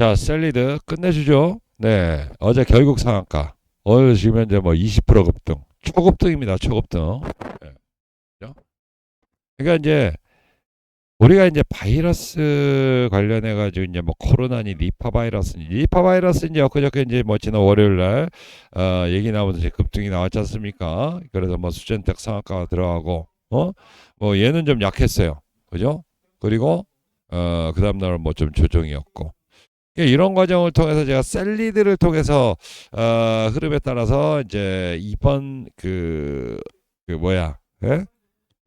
자, 셀리드 끝내주죠. 네. 어제 결국 상한가. 오늘 지금 현재 뭐 20% 급등. 초급등입니다. 초급등. 네. 그러니까 이제 우리가 이제 바이러스 관련해 가지고 이제 뭐 코로나니 니파 바이러스니 니파 바이러스 이제 엊그저께 이제 뭐 지난 월요일 날 어, 얘기 나오면서 급등이 나왔지 않습니까? 그래서 뭐 수젠텍 상한가가 들어가고 어? 뭐 얘는 좀 약했어요. 그죠? 그리고 어, 그 다음 날 뭐 좀 조정이었고 이런 과정을 통해서 제가 셀리드를 통해서 어, 흐름에 따라서 이제 이번 그, 그 뭐야 예?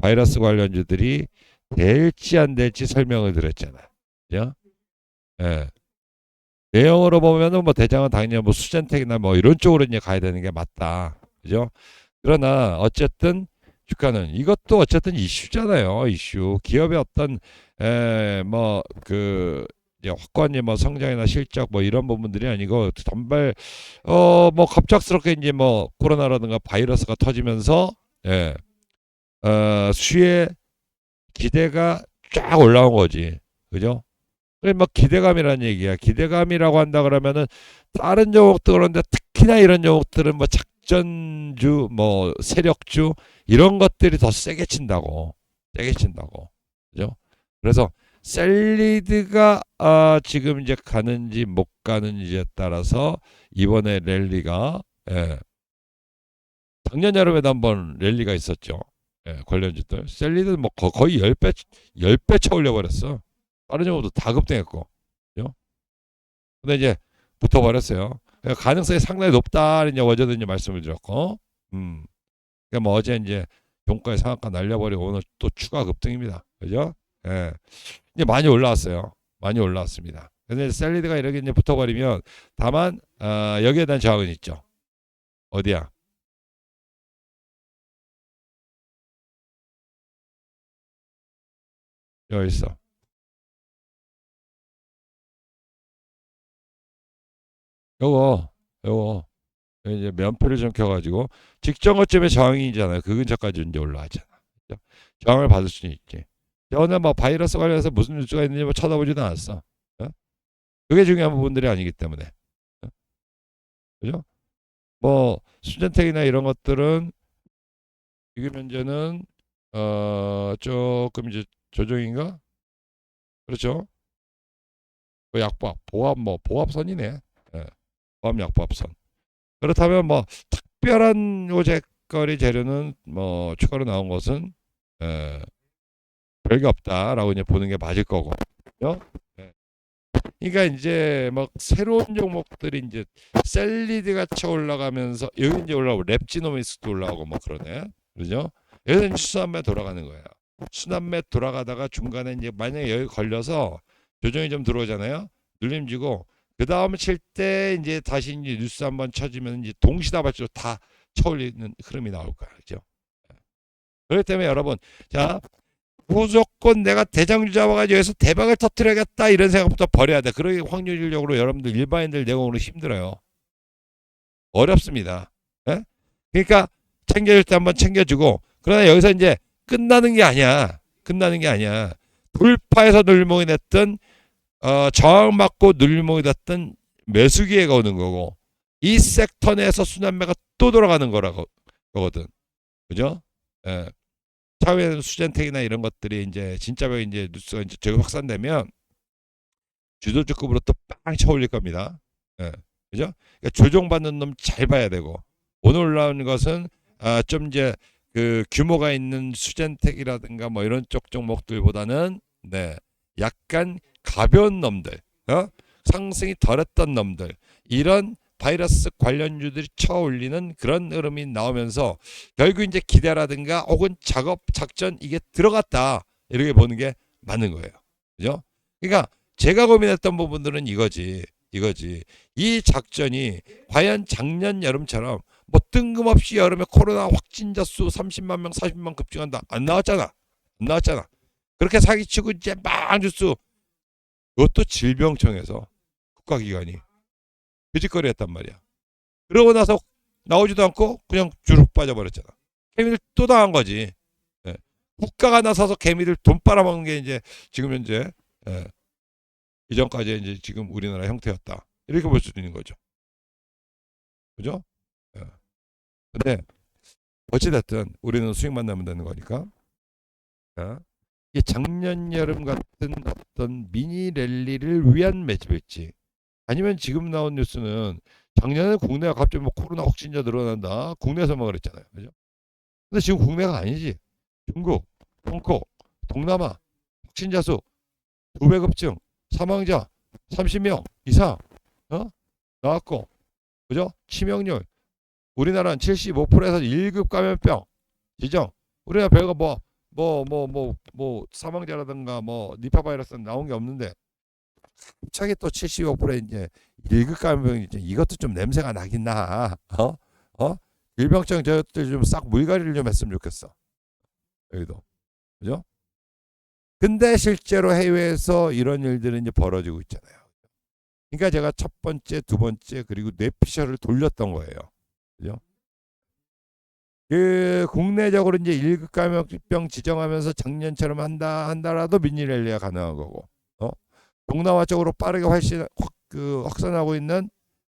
바이러스 관련주들이 될지 안 될지 설명을 드렸잖아요. 그죠? 예. 내용으로 보면은 뭐 대장은 당연히 뭐 수젠텍이나 뭐 이런 쪽으로 이제 가야 되는 게 맞다. 그죠? 그러나 어쨌든 주가는 이것도 어쨌든 이슈잖아요. 이슈. 기업의 어떤 에 뭐 그 이제 확고한 뭐 성장이나 실적 뭐 이런 부분들이 아니고 전발 어 뭐 갑작스럽게 이제 뭐 코로나라든가 바이러스가 터지면서 예. 어 수의 기대가 쫙 올라온 거지. 그죠? 그래 뭐 기대감이라는 얘기야. 기대감이라고 한다 그러면은 다른 종목도 그런데 특히나 이런 종목들은 뭐 작전주, 뭐 세력주 이런 것들이 더 세게 친다고. 세게 친다고. 그죠? 그래서 셀리드가 아, 지금 이제 가는지 못 가는지에 따라서 이번에 랠리가 예. 작년 여름에도 한번 랠리가 있었죠. 예, 관련주들. 셀리드는 뭐 거, 거의 10배 10배 차 올려 버렸어. 다른 종목도 다 급등했고. 그죠? 근데 이제 붙어 버렸어요. 그러니까 가능성이 상당히 높다 이제 어제도 이제 말씀을 드렸고. 음. 그러니까 뭐 어제 이제 종가의 상한가 날려버리고 오늘 또 추가 급등입니다. 그죠? 예. 이제 많이 올라왔어요. 많이 올라왔습니다. 근데 셀리드가 이렇게 이제 붙어버리면 다만 어, 여기에 대한 저항은 있죠. 어디야? 여기 있어. 요거 요거 이제 면표를 좀 켜가지고 직전 거점에 저항이잖아요. 그 근처까지 이제 올라왔잖아. 저항을 받을 수는 있지. 오늘 뭐 바이러스 관련해서 무슨 뉴스가 있는지 뭐 쳐다보지도 않았어. 어? 그게 중요한 부분들이 아니기 때문에. 어? 그죠? 뭐 수전택이나 이런 것들은 지금 현재는 어 조금 이제 조정인가? 그렇죠? 그 약밥 보합 뭐 보합선이네. 예. 보합 약밥선. 그렇다면 뭐 특별한 요재거리 재료는 뭐 추가로 나온 것은 예. 별게 없다라고 이제 보는 게 맞을 거고. 요 네. 그러니까 이제 막 새로운 종목들이 이제 셀리드가 쳐 올라가면서 여기 이제 올라오고 랩지노미스도 올라오고 뭐 그러네. 그죠? 여기서 순환매 돌아가는 거예요. 순환매 돌아가다가 중간에 이제 만약에 여기 걸려서 조정이 좀 들어오잖아요. 눌림 주고 그 다음에 칠때 이제 다시 이제 뉴스 한번 쳐지면 이제 동시다발적으로 다 쳐올리는 흐름이 나올 거야. 그죠? 그렇기 때문에 여러분 자 무조건 내가 대장주 잡아가지고 여기서 대박을 터뜨려야겠다 이런 생각부터 버려야 돼. 그러기 확률적으로 여러분들 일반인들 내공으로 힘들어요. 어렵습니다. 예? 그러니까 챙겨줄 때 한번 챙겨주고 그러나 여기서 이제 끝나는 게 아니야. 끝나는 게 아니야. 돌파해서 눌림목이 됐든 어, 저항 맞고 눌림목이 됐든 매수 기회가 오는 거고 이 섹터 내에서 순환매가 또 돌아가는 거라고 거거든. 그죠? 예. 차후에는 수젠텍이나 이런 것들이 이제 진짜 벽 이제 뉴스가 이제 저기 확산되면 주도주급으로 또 빵 쳐올릴 겁니다. 예. 그죠? 그러니까 조종받는 놈 잘 봐야 되고 오늘 올라온 것은 아, 좀 이제 그 규모가 있는 수젠텍이라든가 뭐 이런 쪽 종목들보다는 네 약간 가벼운 놈들, 어? 상승이 덜했던 놈들 이런 바이러스 관련주들이 쳐 올리는 그런 흐름이 나오면서 결국 이제 기대라든가 혹은 작업 작전 이게 들어갔다 이렇게 보는 게 맞는 거예요. 그죠? 그러니까 제가 고민했던 부분들은 이거지. 이거지. 이 작전이 과연 작년 여름처럼 뭐 뜬금없이 여름에 코로나 확진자 수 30만 명, 40만 급증한다. 안 나왔잖아. 안 나왔잖아. 그렇게 사기치고 이제 막 뉴스 그것도 질병청에서 국가기관이 뒤짓거리 했단 말이야. 그러고 나서 나오지도 않고 그냥 주룩 빠져버렸잖아. 개미들 또 당한 거지. 예. 국가가 나서서 개미들 돈 빨아먹는 게 이제 지금 현재 예. 이전까지 이제 지금 우리나라 형태였다. 이렇게 볼 수도 있는 거죠. 그죠? 예. 근데 어찌됐든 우리는 수익만 내면 되는 거니까. 자, 이 작년 여름 같은 어떤 미니 랠리를 위한 매집일지 아니면 지금 나온 뉴스는 작년에 국내가 갑자기 뭐 코로나 확진자 늘어난다. 국내에서만 그랬잖아요. 그죠? 근데 지금 국내가 아니지. 중국, 홍콩, 동남아 확진자 수두배 급증, 사망자 30명 이상 어? 나왔고 그죠? 치명률 우리나라는 75%에서 1급 감염병 지정 우리나라 별거 뭐 뭐 뭐 뭐 뭐 사망자라든가 뭐 니파 바이러스 나온 게 없는데 갑자기 또75% 이제 1급 감염병이 이제 이것도 좀 냄새가 나긴 나. 어? 어? 일병증 저것들 좀 싹 물갈이를 좀 했으면 좋겠어. 여기도. 그죠? 근데 실제로 해외에서 이런 일들은 이제 벌어지고 있잖아요. 그러니까 제가 첫 번째, 두 번째 그리고 뇌피셜을 돌렸던 거예요. 그죠? 그 국내적으로 이제 1급 감염병 지정하면서 작년처럼 한다 한다라도 미니랠리가 가능한 거고. 어? 동남아 쪽으로 빠르게 훨씬 확, 그 확산하고 있는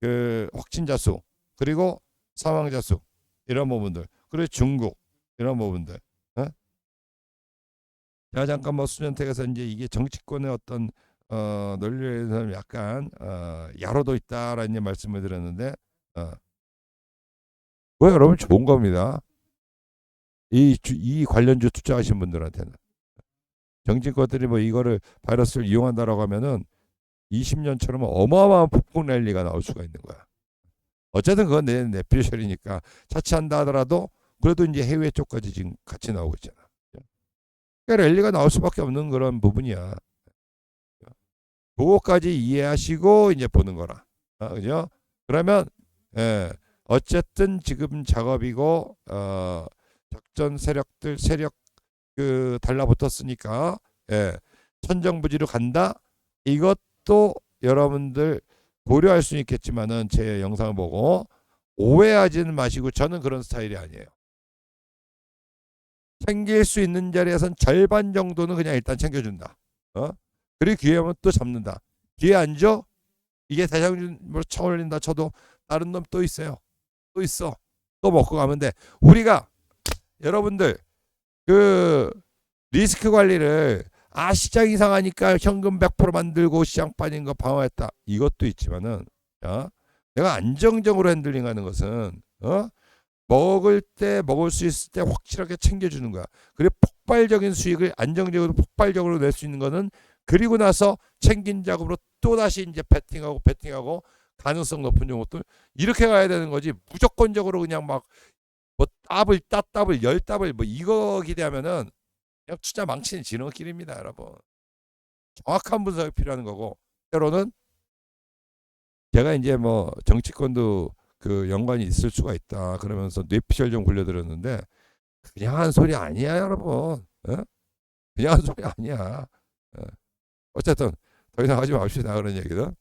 그 확진자 수 그리고 사망자 수 이런 부분들 그리고 중국 이런 부분들 어? 제가 잠깐 뭐 수전택에서 이제 이게 정치권의 어떤 어, 논리에서 약간 어, 야로도 있다라는 말씀을 드렸는데 어. 그거 여러분 좋은 겁니다. 이, 주, 이 관련주 투자하신 분들한테는 정치권들이 뭐 이거를 바이러스를 이용한다라고 하면은 20년처럼 어마어마한 폭풍 랠리가 나올 수가 있는 거야. 어쨌든 그건 내 내피셜이니까 차치한다 하더라도 그래도 이제 해외 쪽까지 지금 같이 나오고 있잖아. 그러니까 랠리가 나올 수밖에 없는 그런 부분이야. 그거까지 이해하시고 이제 보는 거라. 아, 그죠? 그러면 예, 어쨌든 지금 작업이고 어, 작전 세력들 세력 그 달라붙었으니까 예, 천정부지로 간다. 이것도 여러분들 고려할 수 있겠지만은 제 영상을 보고 오해하지는 마시고 저는 그런 스타일이 아니에요. 챙길 수 있는 자리에선 절반 정도는 그냥 일단 챙겨준다. 어? 그리고 기회 오면 또 잡는다. 기회 안 줘? 이게 대장주로 쳐올린다 쳐도 다른 놈 또 있어요. 또 있어. 또 먹고 가면 돼. 우리가 여러분들 그 리스크 관리를 아 시장 이상하니까 현금 100% 만들고 시장 빠진 거 방어했다. 이것도 있지만은 어? 내가 안정적으로 핸들링하는 것은 어? 먹을 때 먹을 수 있을 때 확실하게 챙겨주는 거야. 그리고 폭발적인 수익을 안정적으로 폭발적으로 낼 수 있는 거는 그리고 나서 챙긴 작업으로 또 다시 이제 베팅하고 베팅하고 가능성 높은 종목들 이렇게 가야 되는 거지 무조건적으로 그냥 막뭐 따블 따따블 열 따블 뭐 이거 기대하면은 그냥 투자 망치는 지름길입니다, 여러분. 정확한 분석이 필요한 거고 때로는 제가 이제 뭐 정치권도 그 연관이 있을 수가 있다 그러면서 뇌피셜 좀 굴려드렸는데 그냥 한 소리 아니야, 여러분. 어? 그냥 한 소리 아니야. 어. 어쨌든 더 이상 하지 맙시다 그런 얘기든.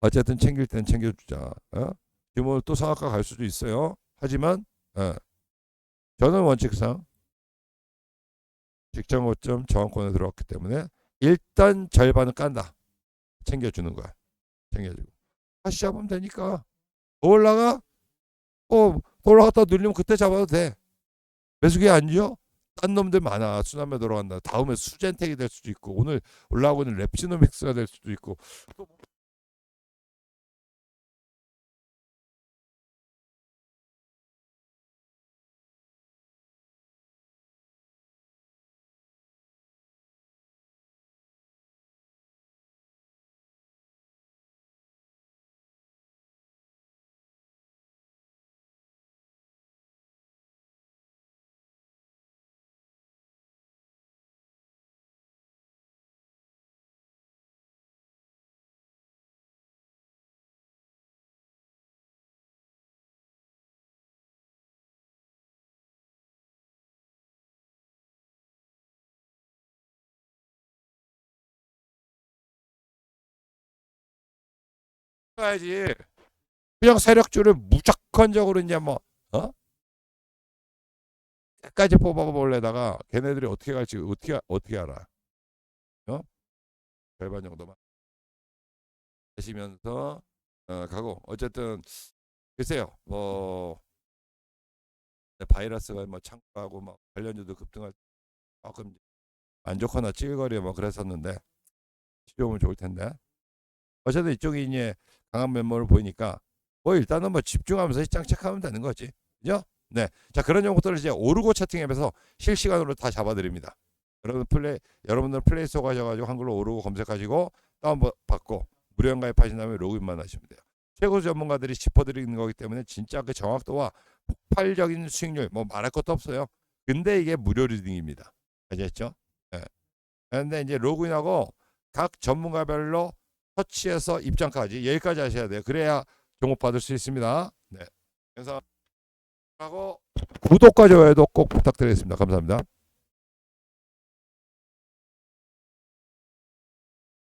어쨌든 챙길 땐 챙겨주자. 어? 지금 또 상한가 갈 수도 있어요. 하지만 어. 저는 원칙상 직전 고점 저항권에 들어왔기 때문에 일단 절반은 깐다. 챙겨주는 거야. 챙겨주고. 다시 잡으면 되니까. 더 올라가? 어, 더 올라갔다 눌리면 그때 잡아도 돼. 매수기 안 줘? 딴 놈들 많아. 수남에 돌아간다. 다음에 수젠텍이 될 수도 있고 오늘 올라오고 있는 랩시노믹스가 될 수도 있고 해야지. 그냥 세력주를 무조건적으로 이제 뭐 어? 끝까지 뽑아보려다가 걔네들이 어떻게 갈지 어떻게 어떻게 알아? 어? 절반 정도만 하시면서 어, 가고 어쨌든 글쎄요 뭐 바이러스가 뭐 창고하고 막 관련주도 급등할 때 조금 안 좋거나 찌글거리고 뭐 그랬었는데 치료하면 좋을 텐데 어쨌든 이쪽이 이제 강한 면모를 보이니까 뭐 일단은 뭐 집중하면서 시장 체크하면 되는 거지 그죠? 네. 자 그런 정보들을 이제 오르고 채팅 앱에서 실시간으로 다 잡아드립니다. 여러분 플레이 여러분들 플레이스토어 가셔가지고 한글로 오르고 검색하시고 다운 받고 무료 가입하신 다음에 로그인만 하시면 돼요. 최고 전문가들이 짚어드리는 거기 때문에 진짜 그 정확도와 폭발적인 수익률 뭐 말할 것도 없어요. 근데 이게 무료 리딩입니다. 아셨죠? 예. 그런데 이제 로그인하고 각 전문가별로 터치해서 입장까지 여기까지 하셔야 돼요. 그래야 종목 받을 수 있습니다. 네. 그래서 하고 구독과 좋아요도 꼭 부탁드리겠습니다. 감사합니다.